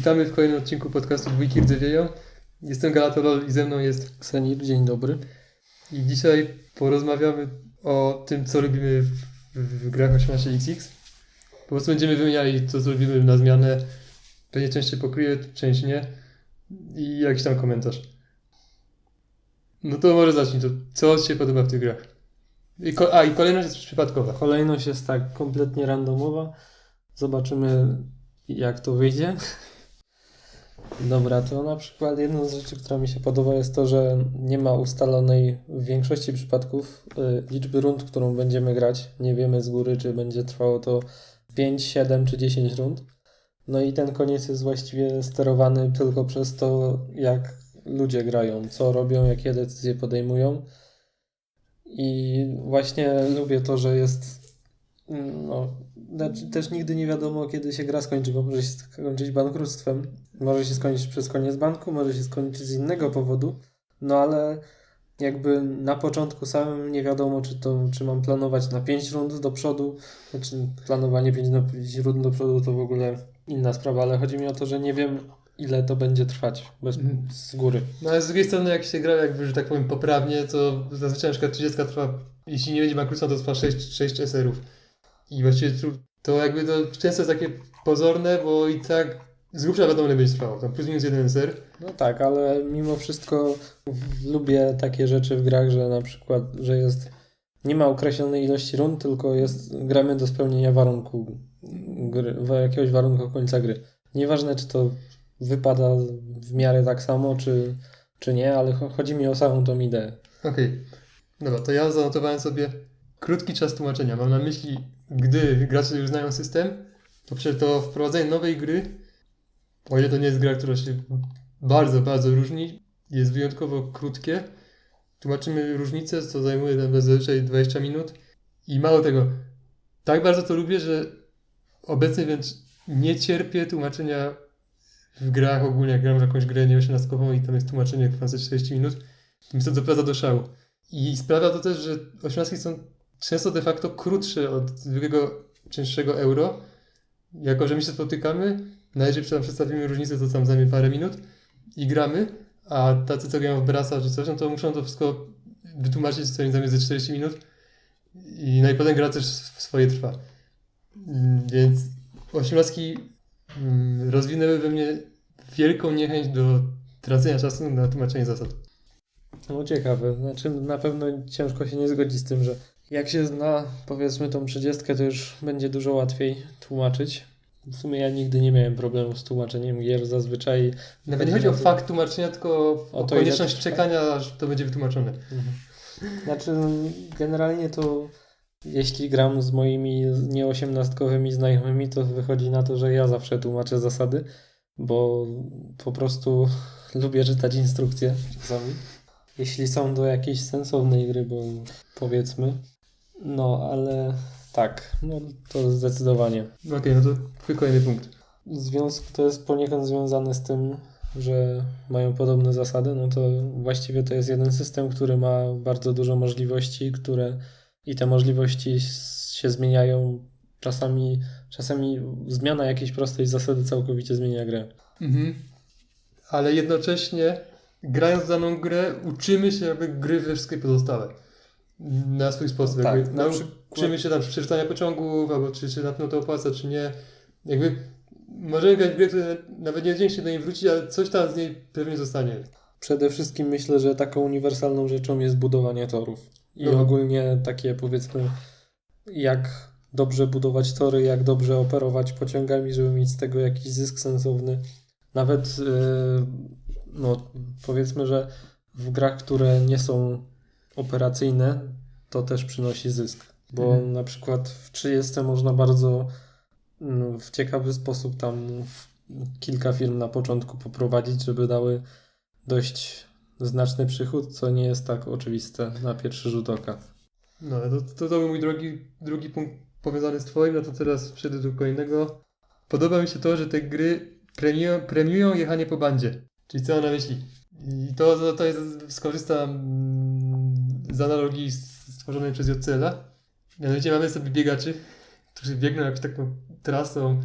Witamy w kolejnym odcinku podcastu Dwójki Rdzewieją. Jestem Galatolol i ze mną jest Ksenir, dzień dobry. i dzisiaj porozmawiamy o tym, co robimy w, w grach 18XX. Po prostu będziemy wymieniali to, co robimy na zmianę. Pewnie część się pokryje, część nie. I jakiś tam komentarz. No to może zacznij to. Co Ci się podoba w tych grach? I a, i kolejność jest przypadkowa. Kolejność jest tak kompletnie randomowa. Zobaczymy, jak to wyjdzie. Dobra, to na przykład jedna z rzeczy, która mi się podoba, jest to, że nie ma ustalonej w większości przypadków y, liczby rund, którą będziemy grać. Nie wiemy z góry, czy będzie trwało to 5, 7 czy 10 rund. No i ten koniec jest właściwie sterowany tylko przez to, jak ludzie grają, co robią, jakie decyzje podejmują. I właśnie lubię to, że jest. mm, No, znaczy też nigdy nie wiadomo, kiedy się gra skończy, bo może się skończyć bankructwem. Może się skończyć przez koniec banku, może się skończyć z innego powodu. No ale jakby na początku samym nie wiadomo, czy to, czy mam planować na 5 rund do przodu. Znaczy, planowanie 5 na 5 rund do przodu to w ogóle inna sprawa, ale chodzi mi o to, że nie wiem, ile to będzie trwać bez, Mhm. z góry. No ale z drugiej strony, jak się gra, jakby, że tak powiem, poprawnie, to zazwyczaj na przykład 30 trwa, jeśli nie będzie bankructwa, to trwa 6, 6 SR-ów. I właściwie to jakby to często jest takie pozorne, bo i tak z grubsza wiadomo, ile będzie trwało. Tam plus minus jeden SR. No tak, ale mimo wszystko lubię takie rzeczy w grach, że na przykład, że jest nie ma określonej ilości rund, tylko jest gramy do spełnienia warunku gry, jakiegoś warunku końca gry. Nieważne, czy to wypada w miarę tak samo, czy, czy nie, ale cho- chodzi mi o samą tą ideę. Okej. Dobra, to ja zanotowałem sobie krótki czas tłumaczenia. Mam na myśli, gdy gracze już znają system, to przecież to wprowadzenie nowej gry, o ile to nie jest gra, która się bardzo, bardzo różni, jest wyjątkowo krótkie. Tłumaczymy różnicę, co zajmuje nam zazwyczaj 20 minut. I mało tego, tak bardzo to lubię, że obecnie wręcz nie cierpię tłumaczenia w grach ogólnie, jak gram w jakąś grę nieosiemnastkową i tam jest tłumaczenie trwające 40 minut, to mi to doprowadza do szału. I sprawia to też, że osiemnastki są często de facto krótsze od zwykłego, cięższego euro. Jako, że my się spotykamy, na razie tam przedstawimy różnicę, to tam zajmie parę minut i gramy, a tacy, co grają w Brasa czy coś, no to muszą to wszystko wytłumaczyć, co im zajmie ze 40 minut i no gra też swoje trwa. Mm, Więc osiemnastki mm, rozwinęły we mnie wielką niechęć do tracenia czasu na tłumaczenie zasad. No ciekawe, znaczy na pewno ciężko się nie zgodzić z tym, że jak się zna powiedzmy tą 30, to już będzie dużo łatwiej tłumaczyć. W sumie ja nigdy nie miałem problemu z tłumaczeniem gier, zazwyczaj Nawet nie chodzi o fakt tłumaczenia, tylko o, O to, ile konieczność trwa. czekania, aż to będzie wytłumaczone. Znaczy, generalnie to jeśli gram z moimi nieosiemnastkowymi znajomymi, to wychodzi na to, że ja zawsze tłumaczę zasady, bo po prostu lubię czytać instrukcje czasami. Jeśli są do jakiejś sensownej gry, bo powiedzmy. No, ale tak, no to zdecydowanie. No Okej, no to twój kolejny punkt. Związk to jest poniekąd związane z tym, że mają podobne zasady, no to właściwie to jest jeden system, który ma bardzo dużo możliwości, które i te możliwości się zmieniają. Czasami, czasami zmiana jakiejś prostej zasady całkowicie zmienia grę. Mhm. Ale jednocześnie, grając daną grę, uczymy się jakby gry we wszystkie pozostałe. Na swój sposób. Tak, jakby, na Uczymy się tam przeczytania pociągów, albo czy, czy na pewno to opłaca, czy nie. Jakby możemy grać w grę, która nawet nie będzie się do niej wrócić, ale coś tam z niej pewnie zostanie. Przede wszystkim myślę, że taką uniwersalną rzeczą jest budowanie torów. I No. ogólnie takie powiedzmy, jak dobrze budować tory, jak dobrze operować pociągami, żeby mieć z tego jakiś zysk sensowny. Nawet yy, no, powiedzmy, że w grach, które nie są operacyjne, to też przynosi zysk. Bo Mhm. na przykład w 30 można bardzo mm, w ciekawy sposób tam kilka firm na początku poprowadzić, żeby dały dość znaczny przychód, co nie jest tak oczywiste na pierwszy rzut oka. No, ale to, to, to był mój drogi, drugi punkt powiązany z Twoim, no to teraz przejdę do kolejnego. Podoba mi się to, że te gry premiują, premiują jechanie po bandzie. Czyli co mam na myśli? I to, to, to jest, skorzystam mm, z analogii stworzonej przez JCL-a. Mianowicie mamy sobie biegaczy, którzy biegną jakąś taką trasą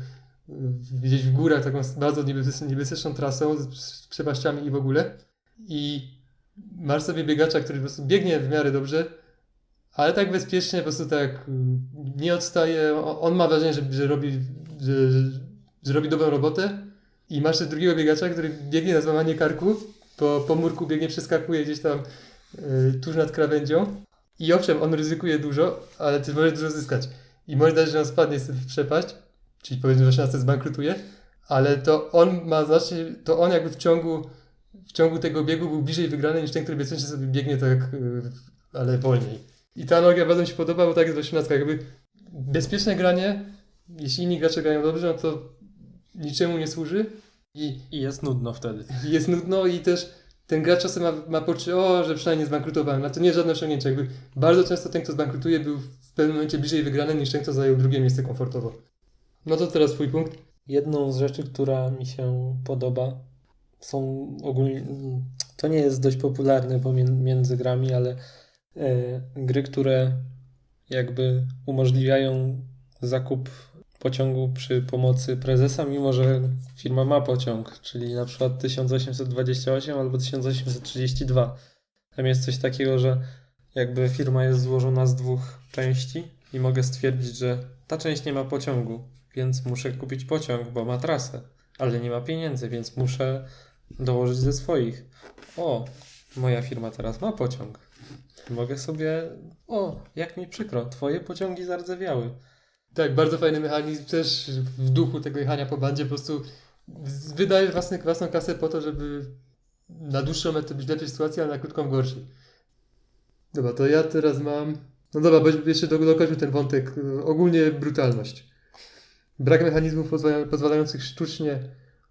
gdzieś w górach, taką bardzo niebezpieczną, trasą z, przepaściami i w ogóle. I masz sobie biegacza, który po prostu biegnie w miarę dobrze, ale tak bezpiecznie, po prostu tak y, nie odstaje. On ma wrażenie, że, że, robi, że, że, że robi dobrą robotę. I masz drugiego biegacza, który biegnie na złamanie karku, po, po murku biegnie, przeskakuje gdzieś tam tuż nad krawędzią. I owszem, on ryzykuje dużo, ale ty możesz dużo zyskać. I może dać, że on spadnie w przepaść, czyli powiedzmy, że 16 zbankrutuje, ale to on ma znacznie, to on jakby w ciągu, w ciągu tego biegu był bliżej wygrany niż ten, który bezpiecznie sobie biegnie tak, y, ale wolniej. I ta analogia bardzo mi się podoba, bo tak jest w 18. Jakby bezpieczne granie, jeśli inni gracze grają dobrze, no to niczemu nie służy i I jest nudno wtedy. jest nudno i też ten gracz czasem ma, ma poczucie, o, że przynajmniej zbankrutowałem, a to nie jest żadne osiągnięcie. Jakby bardzo często ten, kto zbankrutuje, był w pewnym momencie bliżej wygrany niż ten, kto zajął drugie miejsce komfortowo. No to teraz twój punkt. Jedną z rzeczy, która mi się podoba, są ogólnie. To nie jest dość popularne pomie- między grami, ale e, gry, które jakby umożliwiają zakup pociągu przy pomocy prezesa, mimo że firma ma pociąg, czyli na przykład 1828 albo 1832. Tam jest coś takiego, że jakby firma jest złożona z dwóch części i mogę stwierdzić, że ta część nie ma pociągu, więc muszę kupić pociąg, bo ma trasę, ale nie ma pieniędzy, więc muszę dołożyć ze swoich. O, moja firma teraz ma pociąg. Mogę sobie. O, jak mi przykro, twoje pociągi zardzewiały. Tak, bardzo fajny mechanizm, też w duchu tego jechania po bandzie, po prostu wydajesz własny, własną kasę po to, żeby na dłuższą metę być w lepszej sytuacji, a na krótką w gorszej. Dobra, to ja teraz mam... No dobra, bo jeszcze do- dokończmy ten wątek. Ogólnie brutalność. Brak mechanizmów pozwala- pozwalających sztucznie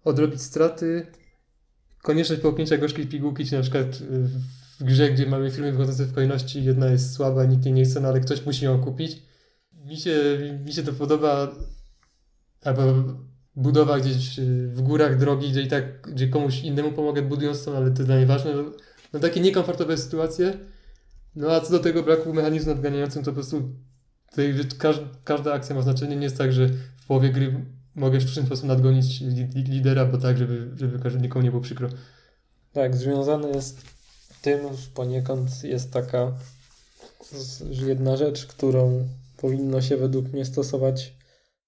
odrobić straty. Konieczność połknięcia gorzkiej pigułki, czy na przykład y, w grze, gdzie mamy firmy wychodzące w kolejności, jedna jest słaba, nikt jej nie chce, no ale ktoś musi ją kupić. Mi się, mi się to podoba, albo budowa gdzieś y, w górach drogi, gdzie i tak, gdzie komuś innemu pomogę budując to, ale to dla mnie ważne. No, takie niekomfortowe sytuacje. No a co do tego braku mechanizmu nadganiającym, to po prostu tutaj, że każ, każda akcja ma znaczenie. Nie jest tak, że w połowie gry mogę w sztuczny sposób nadgonić li, li, lidera, bo tak, żeby, żeby nikomu nie było przykro. Tak, związane jest tym poniekąd jest taka że jedna rzecz, którą powinno się według mnie stosować,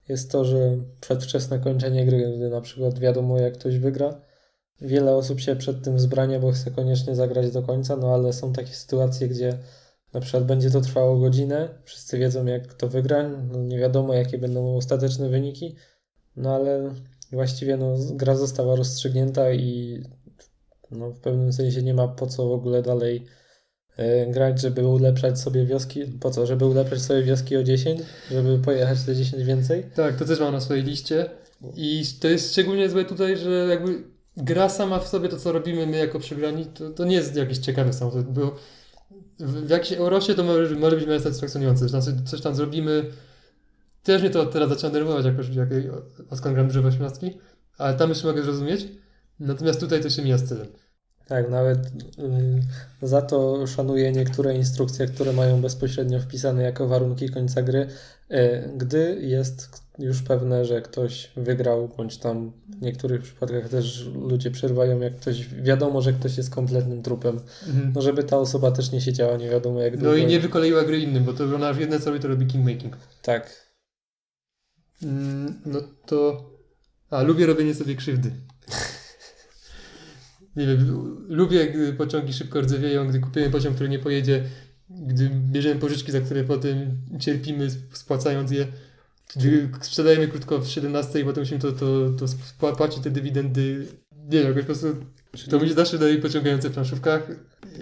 jest to, że przedwczesne kończenie gry, gdy na przykład wiadomo jak ktoś wygra, wiele osób się przed tym wzbrania, bo chce koniecznie zagrać do końca, no ale są takie sytuacje, gdzie na przykład będzie to trwało godzinę, wszyscy wiedzą jak kto wygra, no nie wiadomo jakie będą ostateczne wyniki, no ale właściwie no, gra została rozstrzygnięta i no, w pewnym sensie nie ma po co w ogóle dalej grać, żeby ulepszać sobie wioski. Po co? Żeby ulepszać sobie wioski o 10? Żeby pojechać te 10 więcej? Tak, to też mam na swojej liście. I to jest szczególnie złe tutaj, że jakby gra sama w sobie, to co robimy my jako przegrani, to, to nie jest jakiś ciekawy sam, bo w, w jakimś Eurosie to może, może być mega satysfakcjonujące, że coś tam zrobimy. Też mnie to teraz zaczyna denerwować, jakoś, jak, odkąd gram dużo w 18, ale tam już mogę zrozumieć. Natomiast tutaj to się mija z celem. Tak, nawet y, za to szanuję niektóre instrukcje, które mają bezpośrednio wpisane jako warunki końca gry, y, gdy jest już pewne, że ktoś wygrał, bądź tam w niektórych przypadkach też ludzie przerwają, jak ktoś wiadomo, że ktoś jest kompletnym trupem, no żeby ta osoba też nie siedziała nie wiadomo jak No długo. i nie wykoleiła gry innym, bo to ona już jedne co robi, to robi kingmaking. Tak, Mm, No to. A, lubię robienie sobie krzywdy. Nie wiem, lubię, gdy pociągi szybko rdzewieją, gdy kupujemy pociąg, który nie pojedzie, gdy bierzemy pożyczki, za które potem cierpimy, spłacając je. Gdy sprzedajemy krótko w 17 i potem musimy to, to, to spła- płacić te dywidendy. Nie wiem, jakoś po prostu to mi się zawsze daje pociągające w planszówkach,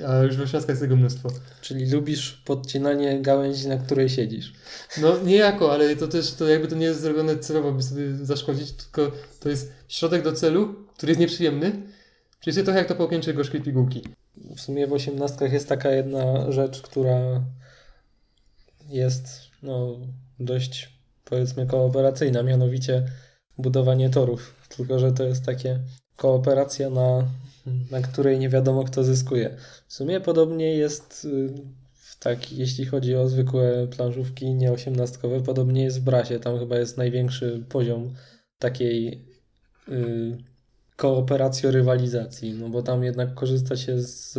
a już w 18 jest tego mnóstwo. czyli lubisz podcinanie gałęzi, na której siedzisz. No niejako, ale to też to jakby to nie jest zrobione celowo, by sobie zaszkodzić, tylko to jest środek do celu, który jest nieprzyjemny. Czyli jest trochę jak to połknięcie gorzkiej pigułki. W sumie w osiemnastkach jest taka jedna rzecz, która jest no, dość powiedzmy kooperacyjna, mianowicie budowanie torów. Tylko, że to jest takie kooperacja, na, na której nie wiadomo kto zyskuje. W sumie podobnie jest y, w tak, jeśli chodzi o zwykłe planszówki nie osiemnastkowe, podobnie jest w Brasie. Tam chyba jest największy poziom takiej y, kooperacji, rywalizacji, no bo tam jednak korzysta się z,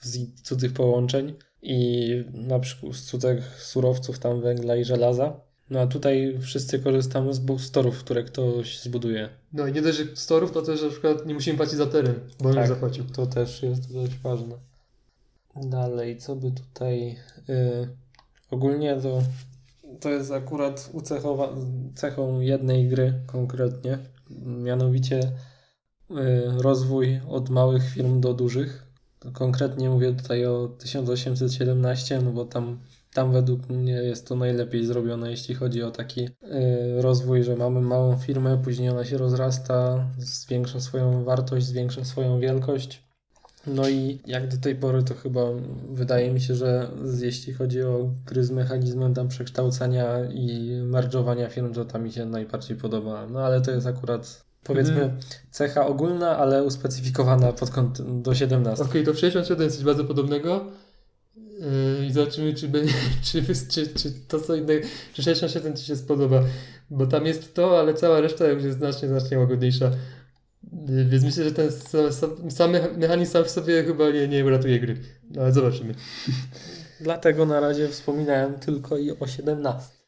z, cudzych połączeń i na przykład z cudzych surowców tam węgla i żelaza. No a tutaj wszyscy korzystamy z boostorów, które ktoś zbuduje. No i nie dość, że storów, to też na przykład nie musimy płacić za teren, bo on Tak. już zapłacił. To też jest dość ważne. Dalej, co by tutaj. y, ogólnie to, to jest akurat ucechowa, cechą jednej gry konkretnie. Mianowicie rozwój od małych firm do dużych. Konkretnie mówię tutaj o 1817, no bo tam, tam według mnie jest to najlepiej zrobione, jeśli chodzi o taki y, rozwój, że mamy małą firmę, później ona się rozrasta, zwiększa swoją wartość, zwiększa swoją wielkość. No i jak do tej pory to chyba wydaje mi się, że jeśli chodzi o gry z mechanizmem tam przekształcania i merdżowania firm, to ta mi się najbardziej podoba. No ale to jest akurat powiedzmy Mhm. cecha ogólna, ale uspecyfikowana pod kątem do 17. Okej, to w 67 jest coś bardzo podobnego. Yy, I zobaczymy, czy, będzie, czy, czy, czy to co innego, czy 67 Ci się spodoba. Bo tam jest to, ale cała reszta już jest znacznie, znacznie łagodniejsza. Yy, Więc myślę, że ten sa- sa- sam mecha- mechanizm sam w sobie chyba nie, nie uratuje gry. No, ale zobaczymy. Dlatego na razie wspominałem tylko i o 17.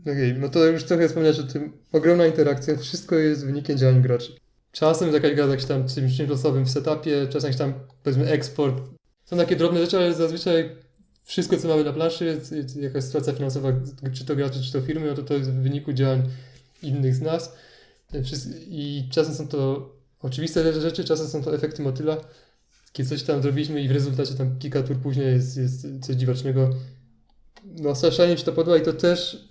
Okej, no to już trochę wspomniałeś o tym. Ogromna interakcja, wszystko jest wynikiem działań graczy. Czasem jakaś gra z jakimś tam czymś tymczasowym w setupie, czasem jakiś tam powiedzmy eksport. Są takie drobne rzeczy, ale zazwyczaj wszystko co mamy na planszy, jakaś sytuacja finansowa, czy to graczy, czy to firmy, no to to jest w wyniku działań innych z nas. Wszys- I czasem są to oczywiste rzeczy, czasem są to efekty motyla. Kiedy coś tam zrobiliśmy i w rezultacie tam kilka tur później jest, jest coś dziwacznego. No strasznie mi się to podoba i to też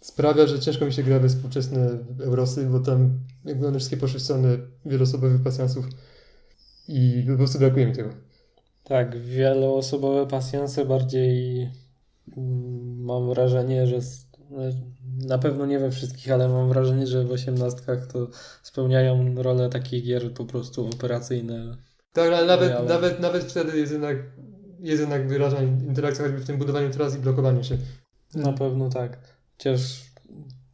sprawia, że ciężko mi się gra we współczesne Eurosy, bo tam jakby one wszystkie poszły w stronę wieloosobowych pasjansów i po prostu brakuje mi tego. Tak, wieloosobowe pasjanse bardziej mm, mam wrażenie, że s- na pewno nie we wszystkich, ale mam wrażenie, że w osiemnastkach to spełniają rolę takich gier po prostu operacyjne. Tak, ale nawet, ale- nawet, nawet wtedy jest jednak, jest jednak interakcja choćby w tym budowaniu tras i blokowaniu się. Na pewno tak. Chociaż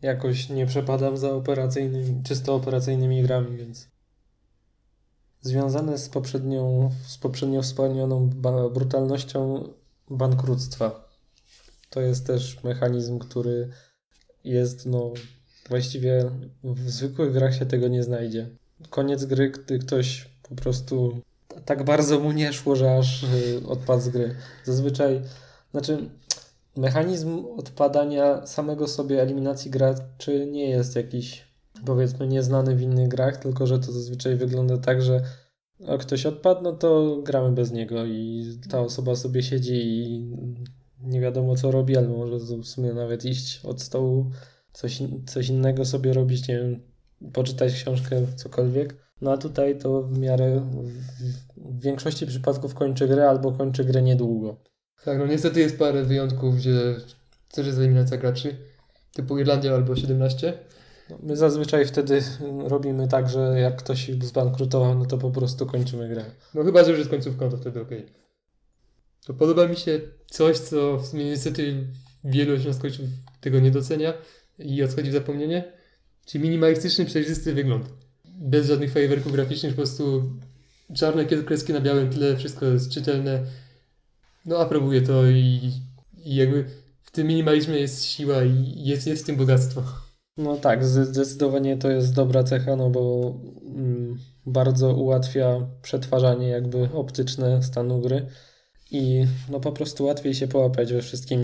jakoś nie przepadam za operacyjnymi, czysto operacyjnymi grami, więc związane z poprzednią, z poprzednio wspomnianą brutalnością bankructwa. To jest też mechanizm, który jest, no, właściwie w zwykłych grach się tego nie znajdzie. Koniec gry, gdy ktoś po prostu tak bardzo mu nie szło, że aż y, odpadł z gry. Zazwyczaj, znaczy, mechanizm odpadania samego sobie eliminacji graczy nie jest jakiś, powiedzmy, nieznany w innych grach, tylko że to zazwyczaj wygląda tak, że o, ktoś odpadł, no to gramy bez niego i ta osoba sobie siedzi i nie wiadomo co robi, albo może w sumie nawet iść od stołu, coś, coś innego sobie robić, nie wiem, poczytać książkę, cokolwiek. No a tutaj to w miarę w, w większości przypadków kończy grę albo kończy grę niedługo. Tak, no niestety jest parę wyjątków, gdzie też jest eliminacja graczy, typu Irlandia albo 17. No, My zazwyczaj wtedy robimy tak, że jak ktoś zbankrutował, no to po prostu kończymy grę. No chyba, że już jest końcówką, to wtedy okej. To podoba mi się coś, co w sumie niestety wielu osiągnięć tego nie docenia i odchodzi w zapomnienie, czyli minimalistyczny, przejrzysty wygląd. Bez żadnych fajerwerków graficznych, po prostu czarne kreski na białym tle, wszystko jest czytelne. No aprobuję to i, i jakby w tym minimalizmie jest siła i jest, jest w tym bogactwo. No tak, zde- zdecydowanie to jest dobra cecha, no bo mm, bardzo ułatwia przetwarzanie jakby optyczne stanu gry i no po prostu łatwiej się połapać we wszystkim,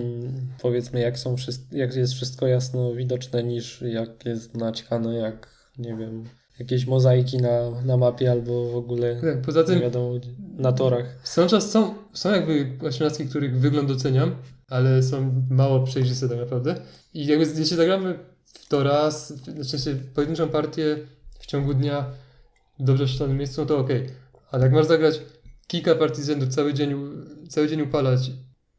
powiedzmy jak są jak jest wszystko jasno widoczne niż jak jest naćkane, jak nie wiem, jakieś mozaiki na, na mapie albo w ogóle Tak, Poza nie tym wiadomo na torach. Są, czas, są, są jakby osiemnastki, których wygląd doceniam, ale są mało przejrzyste tak naprawdę. I jakby jeśli zagramy w to raz, w sensie pojedynczą partię w ciągu dnia w dobrze oświetlonym miejscu, no to okej. Ale jak masz zagrać kilka partii z rzędu, cały dzień, cały dzień upalać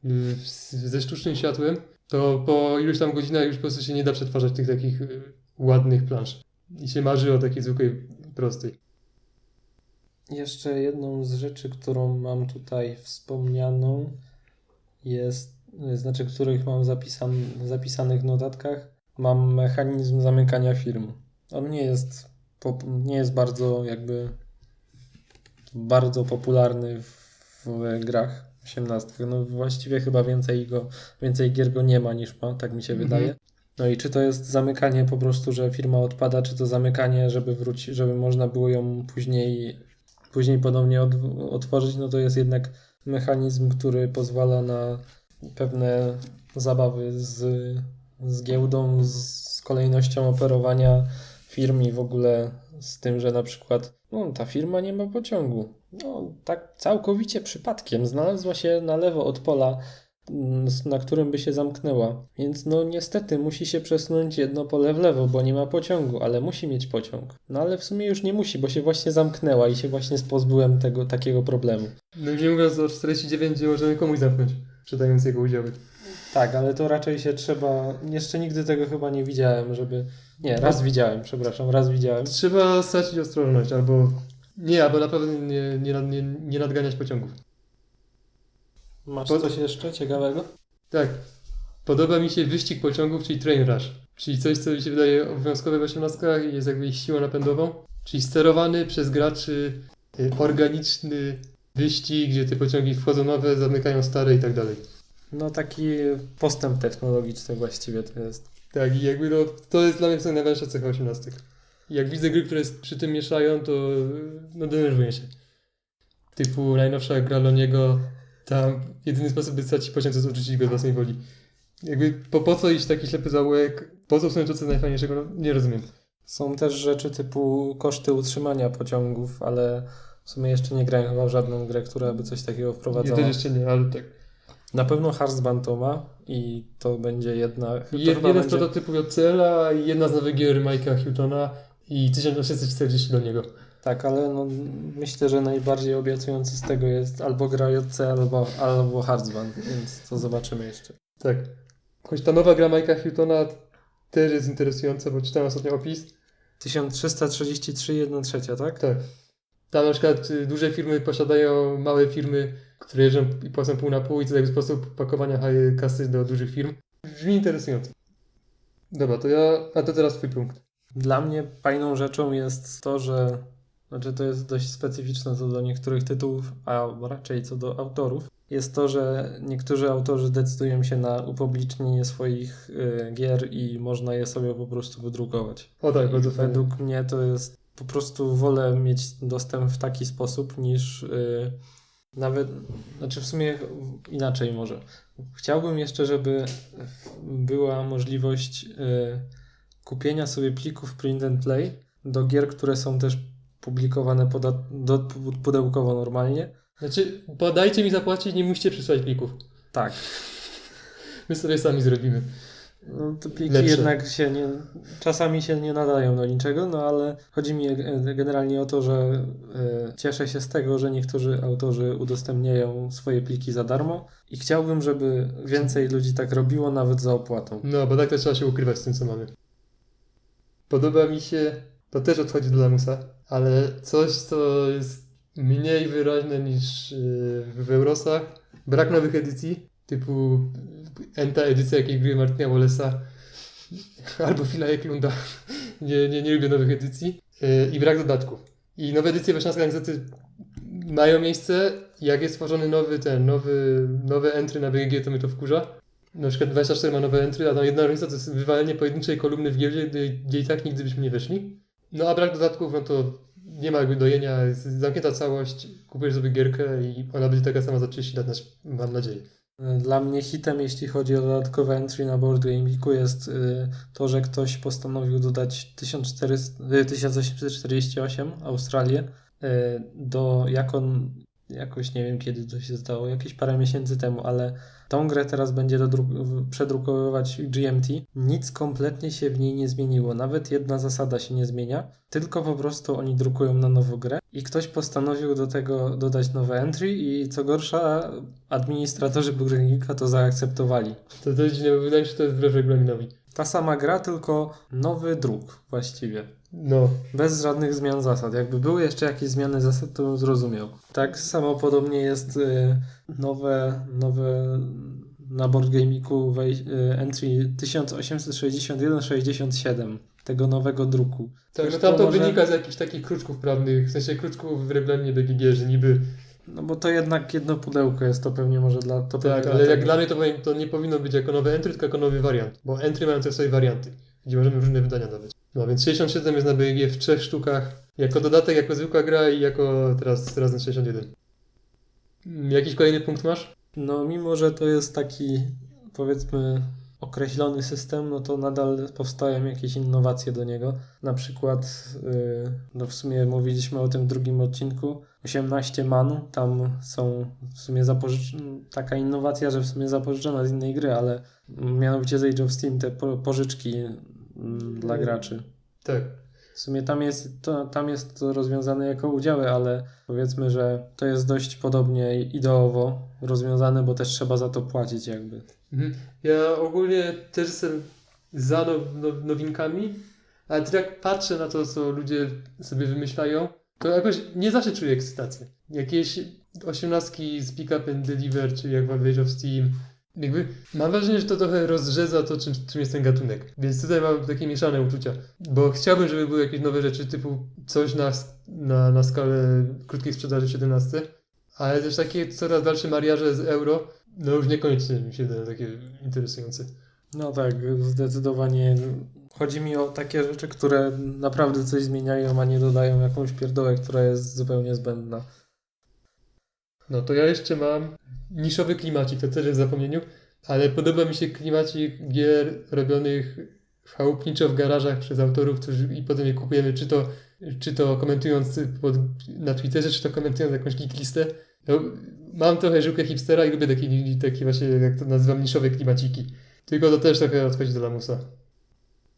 yy, ze sztucznym światłem, to po iluś tam godzinach już po prostu się nie da przetwarzać tych takich yy, ładnych plansz. I się marzy o takiej zwykłej, prostej. Jeszcze jedną z rzeczy, którą mam tutaj wspomnianą, jest, znaczy których mam zapisan, zapisanych w notatkach, mam mechanizm zamykania firm. On nie jest, nie jest bardzo jakby bardzo popularny w, w grach 18. No właściwie chyba więcej go, więcej gier go nie ma niż ma, tak mi się Mhm. wydaje. No i czy to jest zamykanie po prostu, że firma odpada, czy to zamykanie, żeby wrócić, żeby można było ją później, później ponownie od, otworzyć, no to jest jednak mechanizm, który pozwala na pewne zabawy z, z giełdą, z, z kolejnością operowania firm i w ogóle z tym, że na przykład no, ta firma nie ma pociągu. No, tak całkowicie przypadkiem znalazła się na lewo od pola, na którym by się zamknęła. Więc no niestety musi się przesunąć jedno pole w lewo, bo nie ma pociągu, ale musi mieć pociąg. No ale w sumie już nie musi, bo się właśnie zamknęła i się właśnie pozbyłem tego takiego problemu. No już nie mówiąc o 49, gdzie możemy komuś zamknąć, sprzedając jego udziały. Tak, ale to raczej się trzeba. Jeszcze nigdy tego chyba nie widziałem, żeby. Nie, raz widziałem, przepraszam, raz widziałem. Trzeba stracić ostrożność, albo... Nie, albo na pewno nie, nie, nie, nie nadganiać pociągów. Masz Po- coś jeszcze ciekawego? Tak. Podoba mi się wyścig pociągów, czyli train rush. Czyli coś, co mi się wydaje obowiązkowe w 18 i jest jakby siłą napędową. Czyli sterowany przez graczy y, organiczny wyścig, gdzie te pociągi wchodzą nowe, zamykają stare i tak dalej. No taki postęp technologiczny właściwie to jest. Tak, i jakby no, to jest dla mnie najważniejsza cecha 18. I Jak widzę gry, które przy tym mieszają, to y, no denerwuję się. Typu najnowsza gra Loniego, tam jedyny sposób, by stracić pociąg, to jest odrzucić go z własnej woli. Jakby po, po co iść taki ślepy zaułek? Po co to, co najfajniejszego? No, nie rozumiem. Są też rzeczy typu koszty utrzymania pociągów, ale w sumie jeszcze nie grałem chyba w żadną grę, która by coś takiego Ja wprowadzała. też jeszcze nie, ale tak. Na pewno Hearthstone to ma i to będzie jedna. to Je, jeden z będzie- prototypów od Cela i jedna z nowych gier Mike'a Hutona i 1840 do niego. Tak, ale no, myślę, że najbardziej obiecujący z tego jest albo gra JC, albo, albo Hearthstone, więc to zobaczymy jeszcze. Tak. Choć ta nowa gra Mike'a Hutona też jest interesująca, bo czytałem ostatnio opis. 1333 1 trzecia, tak? Tak. Tam na przykład y, duże firmy posiadają małe firmy, które jeżdżą i płacą pół na pół i to jakby sposób pakowania kasy do dużych firm. Brzmi interesująco. Dobra, to ja... A to teraz twój punkt. Dla mnie fajną rzeczą jest to, że znaczy to jest dość specyficzne co do niektórych tytułów, a raczej co do autorów, jest to, że niektórzy autorzy decydują się na upublicznienie swoich y, gier i można je sobie po prostu wydrukować. O tak, bardzo fajnie. według mnie to jest po prostu wolę mieć dostęp w taki sposób niż y, nawet, znaczy w sumie inaczej może. Chciałbym jeszcze, żeby była możliwość y, kupienia sobie plików print and play do gier, które są też publikowane poda- do, pudełkowo normalnie. Znaczy, podajcie mi zapłacić, nie musicie przysłać plików. Tak. My sobie sami zrobimy. No, te pliki Lepsze. jednak się nie, czasami się nie nadają do niczego, no ale chodzi mi e, generalnie o to, że e, cieszę się z tego, że niektórzy autorzy udostępniają swoje pliki za darmo i chciałbym, żeby więcej ludzi tak robiło, nawet za opłatą. No, bo tak to trzeba się ukrywać z tym, co mamy. Podoba mi się, to też odchodzi do lamusa, ale coś, co jest mniej wyraźne niż yy, w Eurosach. Brak nowych edycji, typu enta edycja jakiejś gry Martina Wallace'a albo Phila Eklunda. nie, nie, nie lubię nowych edycji. Yy, I brak dodatków. I nowe edycje Warszawa niestety mają miejsce. Jak jest tworzony nowy ten, nowy, nowe entry na BGG, to mnie to wkurza. Na przykład 24 ma nowe entry, a tam jedna różnica to jest wywalenie pojedynczej kolumny w giełdzie, gdzie i tak nigdy byśmy nie weszli. No a brak dodatków, no to nie ma jakby dojenia, jest zamknięta całość, kupujesz sobie gierkę i ona będzie taka sama za 30 lat, mam nadzieję. Dla mnie hitem, jeśli chodzi o dodatkowe entry na Board Game Geeku jest y, to, że ktoś postanowił dodać 1400, y, 1848 Australię y, do jako jakoś nie wiem kiedy to się stało, jakieś parę miesięcy temu, ale tą grę teraz będzie przedrukowywać GMT. Nic kompletnie się w niej nie zmieniło, nawet jedna zasada się nie zmienia, tylko po prostu oni drukują na nowo grę i ktoś postanowił do tego dodać nowe entry i co gorsza administratorzy Burgenika to zaakceptowali. To bo wydaje się, że to jest wbrew regulaminowi. Ta sama gra, tylko nowy druk właściwie. No, Bez żadnych zmian zasad. Jakby były jeszcze jakieś zmiany zasad, to bym zrozumiał. Tak samo podobnie jest y, nowe, nowe na Board Game'iku wej- y, entry 1861-67. tego nowego druku. Tak, no tam co to może- wynika z jakichś takich kruczków prawnych, w sensie kruczków w regulaminie BGG, że niby No bo to jednak jedno pudełko jest, to pewnie może dla... To Tak, ale dlatego. jak dla mnie to, to nie powinno być jako nowy entry, tylko jako nowy wariant. Bo entry mają też swoje warianty, gdzie możemy różne wydania dawać. No więc 67 jest na BG w trzech sztukach. Jako dodatek, jako zwykła gra i jako teraz razem 61. Mm, Jakiś kolejny punkt masz? No mimo, że to jest taki powiedzmy określony system, no to nadal powstają jakieś innowacje do niego. Na przykład, yy, no w sumie mówiliśmy o tym drugim odcinku, 18 man, tam są w sumie zapożycz... taka innowacja, że w sumie zapożyczona z innej gry, ale mianowicie z Age of Steam te po- pożyczki dla graczy. Tak. W sumie tam jest, to, tam jest to rozwiązane jako udziały, ale powiedzmy, że to jest dość podobnie ideowo rozwiązane, bo też trzeba za to płacić jakby. Mhm. Ja ogólnie też jestem za now, now, nowinkami, ale tak jak patrzę na to, co ludzie sobie wymyślają, to jakoś nie zawsze czuję ekscytację. Jakieś osiemnastki z Pick Up and Deliver, czy jak w Age of Steam, jakby mam wrażenie, że to trochę rozrzedza to, czym, czym jest ten gatunek. Więc tutaj mam takie mieszane uczucia. Bo chciałbym, żeby były jakieś nowe rzeczy, typu coś na, na, na skalę krótkiej sprzedaży 17, ale też takie coraz dalsze mariaże z euro, no już niekoniecznie mi się wydają takie interesujące. No tak, zdecydowanie. Chodzi mi o takie rzeczy, które naprawdę coś zmieniają, a nie dodają jakąś pierdołę, która jest zupełnie zbędna. No to ja jeszcze mam niszowy klimacik, to też jest w zapomnieniu, ale podoba mi się klimacik gier robionych chałupniczo w garażach przez autorów, którzy i potem je kupujemy, czy to, czy to komentując pod, na Twitterze, czy to komentując jakąś listę. No, mam trochę żyłkę hipstera i lubię takie, takie właśnie, jak to nazywam, niszowe klimaciki. Tylko to też trochę odchodzi do lamusa.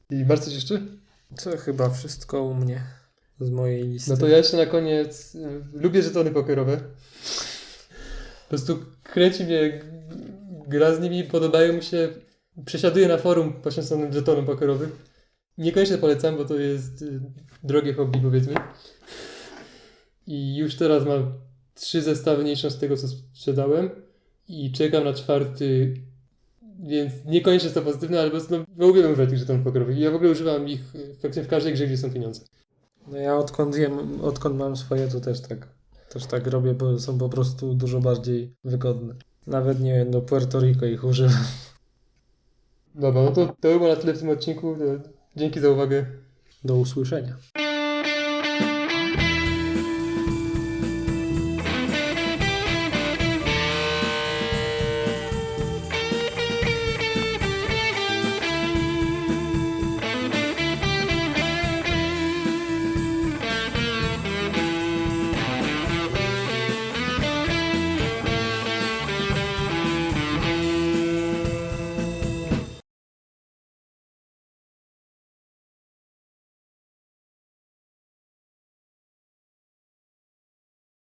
I masz coś jeszcze? To chyba wszystko u mnie z mojej listy. No to ja jeszcze na koniec y, lubię żetony pokerowe. Po prostu kręci mnie gra z nimi, podobają mi się. Przesiaduję na forum poświęconym żetonom pokerowym. Niekoniecznie polecam, bo to jest y, drogie hobby powiedzmy. I już teraz mam trzy zestawy, nie licząc tego co sprzedałem. I czekam na czwarty. Więc niekoniecznie jest to pozytywne, ale po prostu no, no, uwielbiam używać tych żetonów pokerowych. Ja w ogóle używam ich w każdej grze, gdzie są pieniądze. No ja odkąd, jem, odkąd mam swoje, to też tak, też tak robię, bo są po prostu dużo bardziej wygodne. Nawet nie wiem, do Puerto Rico ich używam. Dobra, no to to było na tyle w tym odcinku. Dzięki za uwagę. Do usłyszenia.